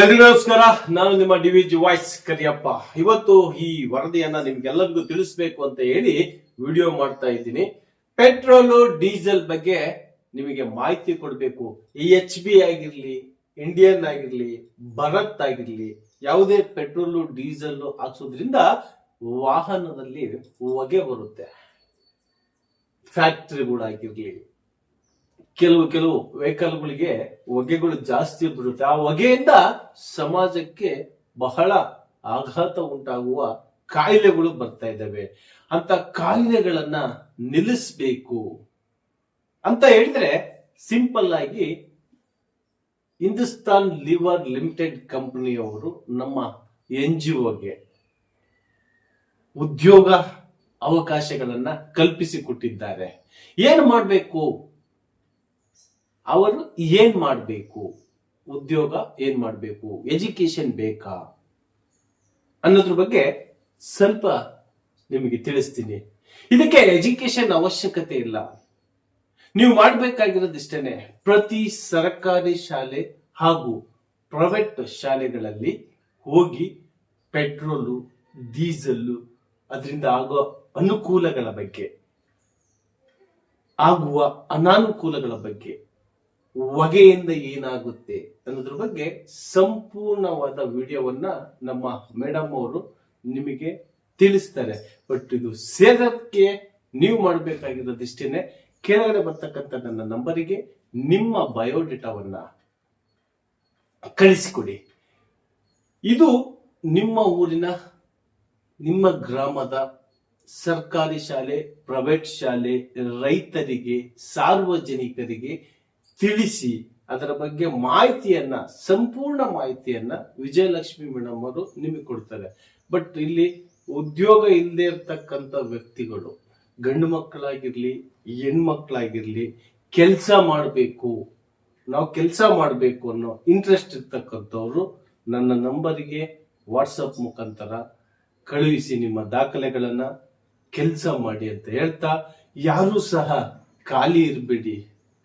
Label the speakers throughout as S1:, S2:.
S1: ಎಲ್ರಿಗೂ ನಮಸ್ಕಾರ. ನಾನು ನಿಮ್ಮ D V G voice Kariyappa. ಇವತ್ತು ಈ ವರದಿಯನ್ನ ನಿಮ್ಗೆಲ್ಲರಿಗೂ ತಿಳಿಸ್ಬೇಕು ಅಂತ ಹೇಳಿ ವಿಡಿಯೋ ಮಾಡ್ತಾ ಇದ್ದೀನಿ. ಪೆಟ್ರೋಲ್, ಡೀಸೆಲ್ ಬಗ್ಗೆ ನಿಮಗೆ ಮಾಹಿತಿ ಕೊಡಬೇಕು. ಈ ಎಚ್ ಬಿ ಆಗಿರ್ಲಿ, ಇಂಡಿಯನ್ ಆಗಿರ್ಲಿ, ಭರತ್ ಆಗಿರ್ಲಿ, ಯಾವುದೇ ಪೆಟ್ರೋಲು ಡೀಸೆಲ್ ಹಾಕ್ಸೋದ್ರಿಂದ ವಾಹನದಲ್ಲಿ ಹೊಗೆ ಬರುತ್ತೆ. ಫ್ಯಾಕ್ಟ್ರಿಗಳಾಗಿರ್ಲಿ ಕೆಲವು ಕೆಲವು ವೆಹಿಕಲ್ಗಳಿಗೆ ಹೊಗೆಗಳು ಜಾಸ್ತಿ ಬಿಡುತ್ತೆ ಆ ಹೊಗೆಯಿಂದ ಸಮಾಜಕ್ಕೆ ಬಹಳ ಆಘಾತ ಉಂಟಾಗುವ ಕಾಯಿಲೆಗಳು ಬರ್ತಾ ಇದ್ದಾವೆ. ಅಂತ ಕಾಯಿಲೆಗಳನ್ನ ನಿಲ್ಲಿಸ್ಬೇಕು. ಅಂತ ಹೇಳಿದ್ರೆ ಸಿಂಪಲ್ ಆಗಿ ಹಿಂದೂಸ್ತಾನ್ ಲಿವರ್ ಲಿಮಿಟೆಡ್ ಕಂಪನಿಯವರು ನಮ್ಮ ಎನ್ ಜಿ ಒಗೆ ಉದ್ಯೋಗ ಅವಕಾಶಗಳನ್ನ ಕಲ್ಪಿಸಿಕೊಟ್ಟಿದ್ದಾರೆ. ಏನು ಮಾಡಬೇಕು? ಅವರು ಏನ್ ಮಾಡಬೇಕು? ಉದ್ಯೋಗ ಏನ್ ಮಾಡಬೇಕು? ಎಜುಕೇಶನ್ ಬೇಕಾ? ಅನ್ನೋದ್ರ ಬಗ್ಗೆ ಸ್ವಲ್ಪ ನಿಮಗೆ ತಿಳಿಸ್ತೀನಿ. ಇದಕ್ಕೆ ಎಜುಕೇಶನ್ ಅವಶ್ಯಕತೆ ಇಲ್ಲ. ನೀವು ಮಾಡಬೇಕಾಗಿರೋದಿಷ್ಟೇನೆ. ಪ್ರತಿ ಸರ್ಕಾರಿ ಶಾಲೆ ಹಾಗೂ ಪ್ರೈವೇಟ್ ಶಾಲೆಗಳಲ್ಲಿ ಹೋಗಿ ಪೆಟ್ರೋಲು ಡೀಸೆಲ್ಲು ಅದರಿಂದ ಆಗೋ ಅನುಕೂಲಗಳ ಬಗ್ಗೆ, ಆಗುವ ಅನಾನುಕೂಲಗಳ ಬಗ್ಗೆ ಹೊಗೆಯಿಂದ ಏನಾಗುತ್ತೆ ಅನ್ನೋದ್ರ ಬಗ್ಗೆ ಸಂಪೂರ್ಣವಾದ ವಿಡಿಯೋವನ್ನ ನಮ್ಮ ಮೇಡಮ್ ಅವರು ನಿಮಗೆ ತಿಳಿಸ್ತಾರೆ. ಬಟ್ ಇದು ಸೇರಕ್ಕೆ ನೀವು ಮಾಡಬೇಕಾಗಿರೋದಿಷ್ಟೇನೆ. ಕೆಳಗಡೆ ಬರ್ತಕ್ಕಂಥ ನನ್ನ ನಂಬರಿಗೆ ನಿಮ್ಮ ಬಯೋಡೇಟಾವನ್ನ ಕಳಿಸಿಕೊಡಿ. ಇದು ನಿಮ್ಮ ಊರಿನ, ನಿಮ್ಮ ಗ್ರಾಮದ ಸರ್ಕಾರಿ ಶಾಲೆ, ಪ್ರೈವೇಟ್ ಶಾಲೆ ರೈತರಿಗೆ, ಸಾರ್ವಜನಿಕರಿಗೆ ತಿಳಿಸಿ ಅದರ ಬಗ್ಗೆ ಮಾಹಿತಿಯನ್ನ, ಸಂಪೂರ್ಣ ಮಾಹಿತಿಯನ್ನ ವಿಜಯಲಕ್ಷ್ಮಿ ಮೇಡಮ್ ಅವರು ನಿಮಗೆ ಕೊಡ್ತಾರೆ. ಬಟ್ ಇಲ್ಲಿ ಉದ್ಯೋಗ ಇಲ್ಲದೆ ಇರ್ತಕ್ಕಂಥ ವ್ಯಕ್ತಿಗಳು, ಗಂಡು ಮಕ್ಕಳಾಗಿರ್ಲಿ, ಹೆಣ್ಮಕ್ಳಾಗಿರ್ಲಿ, ಕೆಲಸ ಮಾಡಬೇಕು, ನಾವು ಕೆಲಸ ಮಾಡಬೇಕು ಅನ್ನೋ ಇಂಟ್ರೆಸ್ಟ್ ಇರ್ತಕ್ಕಂಥವ್ರು ನನ್ನ ನಂಬರಿಗೆ ವಾಟ್ಸಪ್ ಮುಖಾಂತರ ಕಳುಹಿಸಿ ನಿಮ್ಮ ದಾಖಲೆಗಳನ್ನ ಕೆಲಸ ಮಾಡಿ ಅಂತ ಹೇಳ್ತಾ, ಯಾರು ಸಹ ಖಾಲಿ ಇರಬೇಡಿ.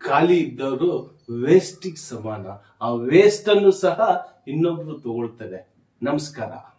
S1: ಖಾಲಿ ಇದ್ದವರು ವೇಸ್ಟಿಗೆ ಸಮಾನ. ಆ ವೇಸ್ಟ್ ಅನ್ನು ಸಹ ಇನ್ನೊಬ್ರು ತಗೊಳ್ತಾರೆ. ನಮಸ್ಕಾರ.